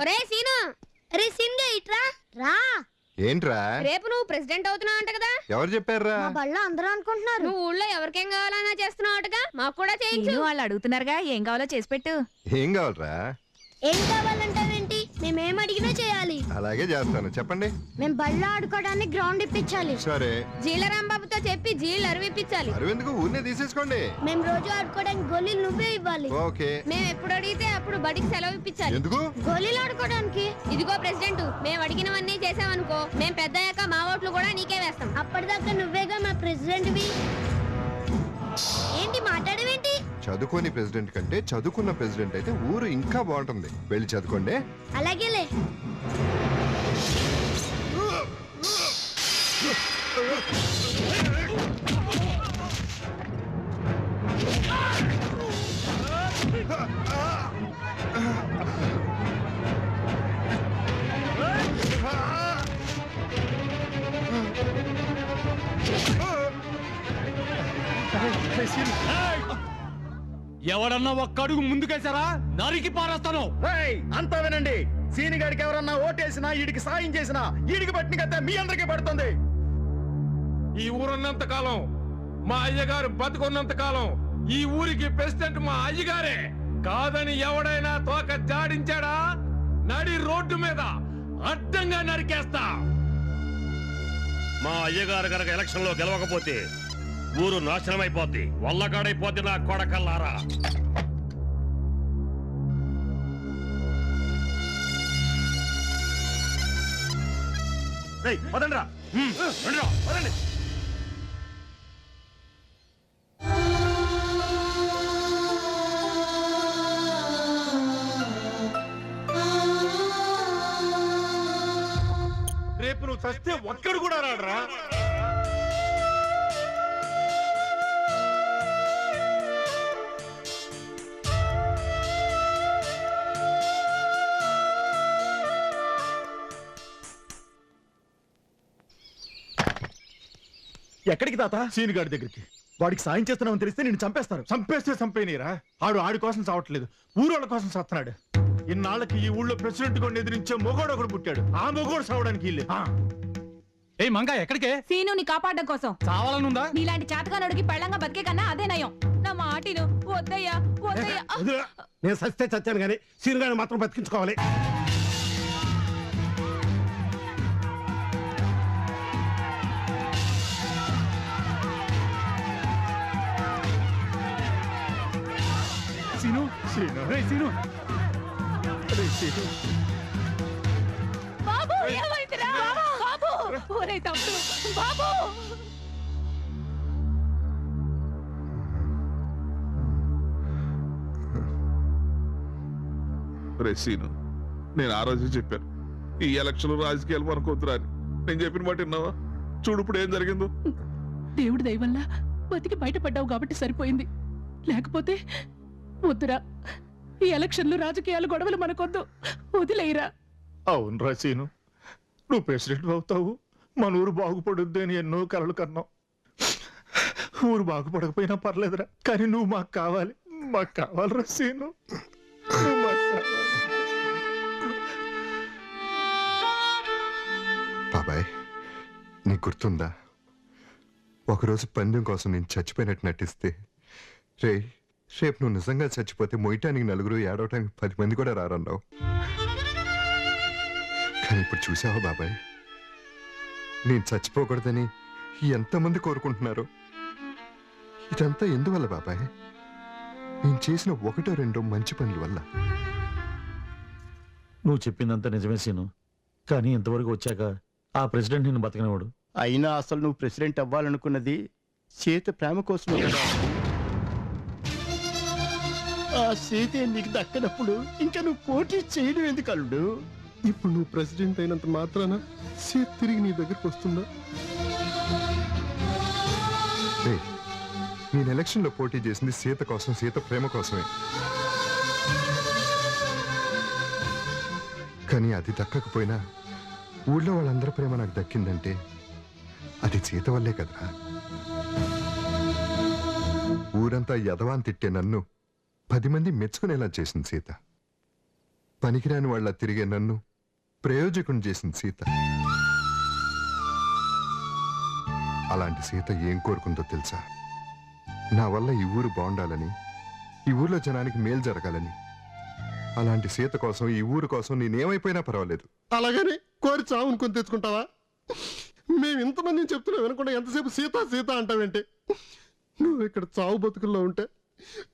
ఒరే సీను అరే సింగే ఇట్రా రా. ఏంట్రా? రేపు నువ్వు ప్రెసిడెంట్ అవుతున్నావు అంట కదా. ఎవరు చెప్పారా మా బళ్ళ అందరూ అనుకుంటున్నారు. నువ్వు ఊళ్ళో ఎవరికేం కావాలన్నా చేస్తున్నావు అంటగా మాకు కూడా చేయించు. వాళ్ళు అడుగుతున్నారుగా ఏం కావాలో చేసి పెట్టు. ఏం కావాలరా? ఏం కావాలంటావేంటి? మేమేం అడిగినా చేయాలి అలాగే చేస్తాను. చెప్పండి. మేము బళ్ళ ఆడుకోవడానికి గ్రౌండ్ ఇప్పించాలి. సరే. జీలరాంబాబుతో చెప్పి జీళ్ళు అరివిప్పించాలి. అరవిందుకు? ఊరినే తీసేసుకోండి. మేము రోజు ఆడుకోవడానికి గోళీలు నువ్వే ఇవ్వాలి. ఓకే. మేము ఎప్పుడు అడిగితే అప్పుడు బడికి సెలవు ఇప్పించాలి. ఎందుకు? గోళీలు ఆడుకోవడానికి. ఇదిగో ప్రెసిడెంట్ మేము అడిగినవన్నీ చేసావనుకో మేము పెద్దయ్యాక మా ఓట్లు కూడా నీకే వేస్తాం. అప్పటిదాకా నువ్వేగా మా ప్రెసిడెంట్వి? ఏంటి మాట్లాడవేంటి చదువుకోని ప్రెసిడెంట్ కంటే చదువుకున్న ప్రెసిడెంట్ అయితే ఊరు ఇంకా బాగుంటుంది. వెళ్ళి చదువుకోండి. అలాగేలే. ఎవడన్నా ఒక్క అడుగు ముందుకేసారా నరికి పారేస్తాను. అంతా వినండి. సీని గారికి ఎవరన్నా ఓటేసినా ఈడికి సాయం చేసినా ఈడికి పట్టిన కథ మీ అందరికీ పడుతుంది. ఈ ఊరున్నంత కాలం మా అయ్యగారు బతుకున్నంత కాలం ఈ ఊరికి ప్రెసిడెంట్ మా అయ్యగారే. కాదని ఎవడైనా తోక జాడించాడా? నడి రోడ్డు మీద అడ్డంగా నరికేస్తా. మా అయ్యగారు గనక ఎలక్షన్లో గెలవకపోతే ఊరు నాశనం అయిపోద్ది వల్లకాడైపోద్ది నా కొడకల్లారా రేయ్, పదండ్రా. హ్మ్, రండిరా, పదండి. రేపు నువ్వు చస్తే ఒక్కడు కూడా రాడరా ఎక్కడికి తాత? సీని గారి దగ్గరికి. వాడికి సాయం చేస్తున్నామని తెలిస్తే నేను చంపేస్తారు. చంపేస్తే చంపేనీరా ఆడు ఆడి కోసం చావట్లేదు. ఊరోళ్ళ కోసం చస్తున్నాడు ఇన్నాళ్ళకి ఈ ఊళ్ళో ప్రెసిడెంట్గా ఎదిరించే మొగోడు ఒకడు పుట్టాడు. ఆ మొగోడు చావడానికి ఇల్లే ఏ మంగా ఎక్కడికే? సీనుని కాపాడడం కోసం. చావాలనుందా? నీలాంటి చాతకానుడికి పెళ్ళంగా బతికే కన్నా అదే నయం. నా మాటిను వద్దయ్యా వద్దయ్యా. నేను సస్తే చచ్చాను కానీ సీనుగాని మాత్రం బతికించుకోవాలి. సీను సీను రే సీను రే సీను బాబు ఏమైందిరా బాబు తమ్ముడు బాబు రే సీను నేను ఆ రోజు చెప్పాను. ఈ ఎలక్షన్ రాజకీయాలు మనకొద్దురా అని నేను చెప్పిన మాట విన్నావా? చూడు ఇప్పుడు ఏం జరిగిందో. దేవుడి దయ వల్ల బతికి బయటపడ్డావు కాబట్టి సరిపోయింది. లేకపోతే వద్దురా. ఈ ఎలక్షన్లు రాజకీయాలు గొడవలు మనకొద్దు. వదిలేయరా. అవును రా సీను. నువ్వు ప్రెసిడెంట్ అవుతావు. మన ఊరు బాగుపడుద్ది అని ఎన్నో కలలు కన్నావు ఊరు బాగుపడకపోయినా పర్లేదురా. కానీ నువ్వు మాకు కావాలి. మాకు నువ్వు కావాలి. బాబాయ్ నీకు గుర్తుందా? ఒకరోజు పందెం కోసం నేను చచ్చిపోయినట్టు నటిస్తే. రే రేపు నువ్వు నిజంగా చచ్చిపోతే మొయ్యటానికి నలుగురు ఏడవటానికి పది మంది కూడా రారన్నావు. కానీ ఇప్పుడు చూసావా బాబాయ్? నేను చచ్చిపోకూడదని ఎంతమంది కోరుకుంటున్నారు? ఇదంతా ఎందువల్ల బాబాయ్? నేను చేసిన ఒకటో రెండో మంచి పనుల వల్ల. నువ్వు చెప్పిందంత నిజమే సీను. కానీ ఇంతవరకు వచ్చాక ఆ ప్రెసిడెంట్ నిన్ను బతకనివాడు అయినా అసలు నువ్వు ప్రెసిడెంట్ అవ్వాలనుకున్నది సీత ప్రేమ కోసమే కదా. ఆ సీతే నీకు దక్కనప్పుడు ఇంకా నువ్వు పోటీ చేయడం ఎందుకు అల్లుడు? ఇప్పుడు నువ్వు ప్రెసిడెంట్ అయినంత మాత్రాన సీట్ తిరిగి నీ దగ్గరికి వస్తుందా? నేను ఎలక్షన్లో పోటీ చేసింది సీత కోసం సీత ప్రేమ కోసమే. కానీ అది దక్కకపోయినా ఊళ్ళో వాళ్ళందరి ప్రేమ నాకు దక్కిందంటే అది సీత వల్లే కదరా. ఊరంతా యదవాన్ తిట్టే నన్ను పది మంది మెచ్చుకునేలా చేసింది సీత. పనికిరాని వాళ్ళ తిరిగే నన్ను ప్రయోజకుని చేసింది సీత. అలాంటి సీత ఏం కోరుకుందో తెలుసా? నా వల్ల ఈ ఊరు బాగుండాలని ఈ ఊర్లో జనానికి మేలు జరగాలని. అలాంటి సీత కోసం ఈ ఊరు కోసం నేనేమైపోయినా పర్వాలేదు. అలాగని కోరి చావును కొని తెచ్చుకుంటావా? మేము ఇంతమంది చెప్తున్నా వినకుండా ఎంతసేపు సీత సీత అంటావేంటి? నువ్వు ఇక్కడ చావు బతుకుల్లో ఉంటే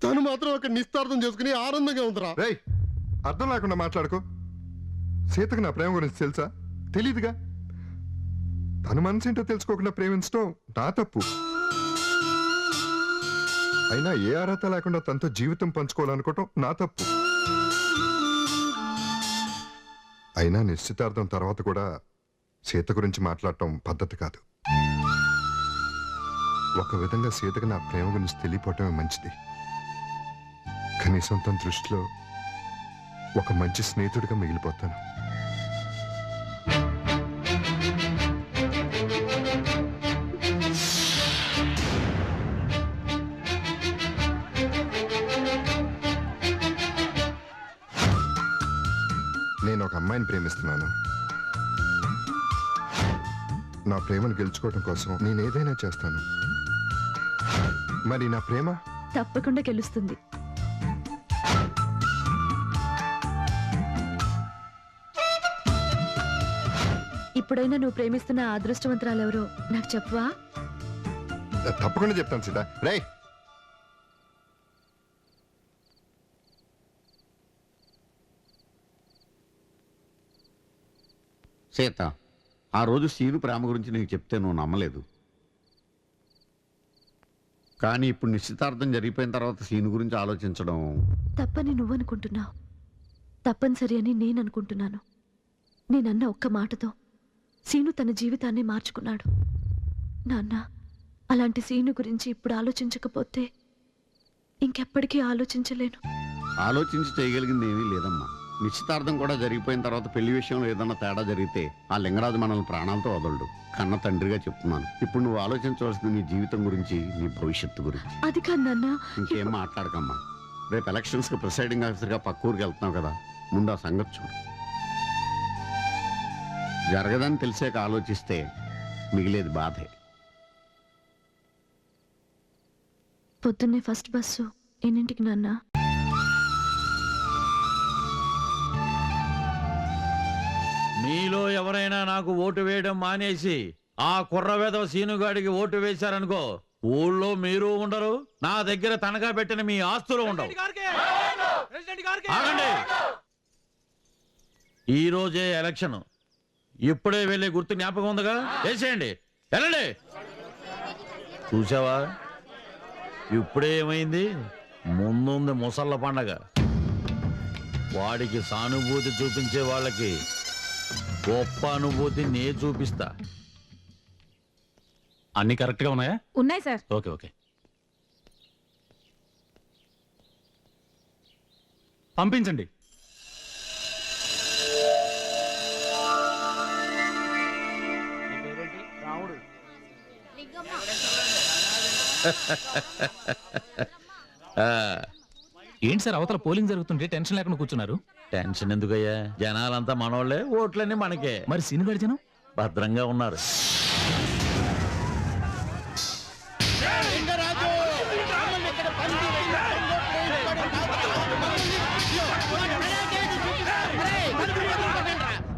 తను మాత్రం అక్కడ నిస్తార్థం చేసుకుని ఆనందంగా ఉందిరా. రేయ్ అర్థం లేకుండా మాట్లాడుకో. సీతకు నా ప్రేమ గురించి తెలుసా? తెలీదుగా? తన మనసేంటో తెలుసుకోకుండా ప్రేమించడం నా తప్పు. అయినా ఏ అర్హత లేకుండా తనతో జీవితం పంచుకోవాలనుకోవటం నా తప్పు. అయినా నిశ్చితార్థం తర్వాత కూడా సీత గురించి మాట్లాడటం పద్ధతి కాదు. ఒక విధంగా సీతకు నా ప్రేమ గురించి తెలియపోవటమే మంచిది. కనీసం తన దృష్టిలో ఒక మంచి స్నేహితుడిగా మిగిలిపోతాను. నేను ఒక అమ్మాయిని ప్రేమిస్తున్నాను. నా ప్రేమను గెలుచుకోవడం కోసం నేను ఏదైనా చేస్తాను. మరి నా ప్రేమ? తప్పకుండా గెలుస్తుంది. ఇప్పుడైనా నువ్వు ప్రేమిస్తున్న అదృష్టవంతురాలెవరో నాకు చెప్పవా? తప్పకుండా చెప్తాను సీత. రే సీత ఆ రోజు సీను ప్రేమ గురించి నీకు చెప్తే నువ్వు నమ్మలేదు. కానీ ఇప్పుడు నిశ్చితార్థం జరిగిపోయిన తర్వాత సీను గురించి ఆలోచించడం తప్పని నువ్వనుకుంటున్నావు. తప్పనిసరి అని నేను అనుకుంటున్నాను నేనన్న ఒక్క మాటతో. సీను తన జీవితాన్ని మార్చుకున్నాడు. నాన్న అలాంటి సీను గురించి ఇప్పుడు ఆలోచించకపోతే ఇంకెప్పటికీ ఆలోచించలేను. ఆలోచించి చేయగలిగింది ఏమీ లేదమ్మా. నిశ్చితార్థం కూడా జరిగిపోయిన తర్వాత పెళ్ళి విషయంలో ఏదన్నా తేడా జరిగితే ఆ లింగరాజు మనల్ని ప్రాణాలతో వదలడు. కన్న తండ్రిగా చెప్తున్నాను. ఇప్పుడు నువ్వు ఆలోచించవలసింది నీ జీవితం గురించి నీ భవిష్యత్తు గురించి. అది కాదు నాన్న. ఇంకేం మాట్లాడకమ్మా. రేపు ఎలక్షన్స్కి ప్రిసైడింగ్ ఆఫీసర్గా పక్క ఊరికి వెళ్తున్నావు కదా. ముందు ఆ సంగతి చూడు. జరగదని తెలిసాక ఆలోచిస్తే మిగిలేది బాధే. పొద్దున్నే ఫస్ట్ బస్సు. ఎన్నింటికి నాన్న? మీలో ఎవరైనా నాకు ఓటు వేయడం మానేసి ఆ కుర్రవేదవ సీనుగాడికి ఓటు వేశారనుకో ఊళ్ళో మీరు ఉండరు నా దగ్గర తనఖా పెట్టిన మీ ఆస్తులు ఉండవు. ఆగండి. ఈ రోజే ఎలక్షన్. ఇప్పుడే వెళ్ళే గుర్తు జ్ఞాపకం ఉందిగా? వేసేయండి. వెళ్ళండి. చూసావా ఇప్పుడే ఏమైంది? ముందుంది ముసళ్ళ పండగ. వాడికి సానుభూతి చూపించే వాళ్ళకి గొప్ప అనుభూతి నే చూపిస్తా. అన్ని కరెక్ట్గా ఉన్నాయా? ఉన్నాయి సార్. Okay okay. పంపించండి. ఏంటి సార్ అవతల పోలింగ్ జరుగుతుంటే టెన్షన్ లేకుండా కూర్చున్నారు? టెన్షన్ ఎందుకయ్యా? జనాలంతా మనోళ్ళే ఓట్లన్నీ మనకే. మరి సీను గడిచను? భద్రంగా ఉన్నారు.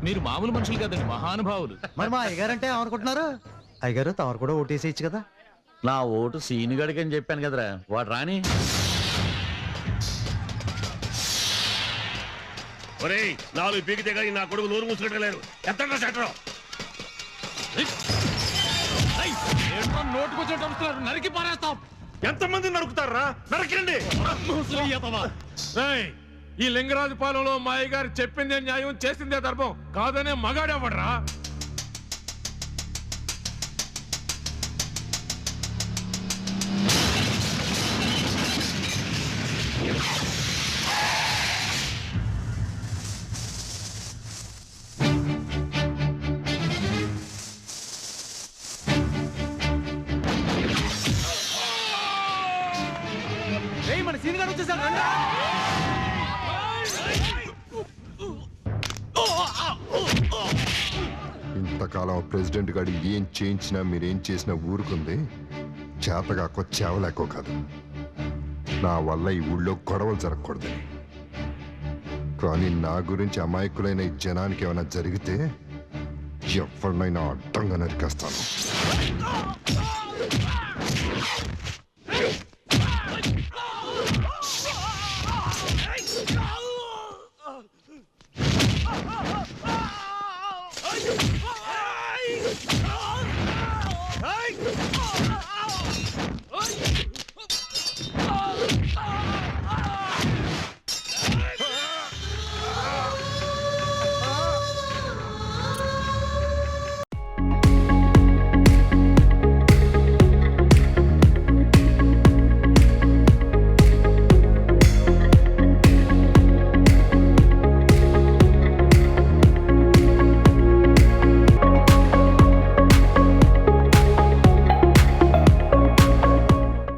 మీరు మామూలు మనుషులు కదండి మహానుభావులు. మరి మా అయ్యగారంటే ఏమనుకుంటున్నారు? అయ్యగారు తమరు కూడా ఓటేసేయచ్చు కదా. నా ఓటు సీనుగడికి అని చెప్పాను కదరా. వాడు రాని? ఒరేయ్ నాలుగు పీకితే కానీ నా కొడుకు నోరు మూసుకెట్టలేరు ఎత్తండి సెటర్ నరికి పారేస్తాం. ఎంతమంది నరుకుతారా? నరకండి. ఈ లింగరాజు పాలెంలో మా అయ్యగారు చెప్పిందే న్యాయం చేసిందే ధర్మం. కాదనే మగాడేవాడరా? ఇంతకాలం ప్రెసిడెంట్ గారు ఏం చేయించినా మీరేం చేసినా ఊరుకుంది? చేతగా చేవలేకో కాదు. నా వల్ల ఈ ఊళ్ళో గొడవలు జరగకూడదని కానీ నా గురించి అమాయకులైన ఈ జనానికి ఏమైనా జరిగితే ఎవరినైనా అడ్డంగా నరికేస్తాను.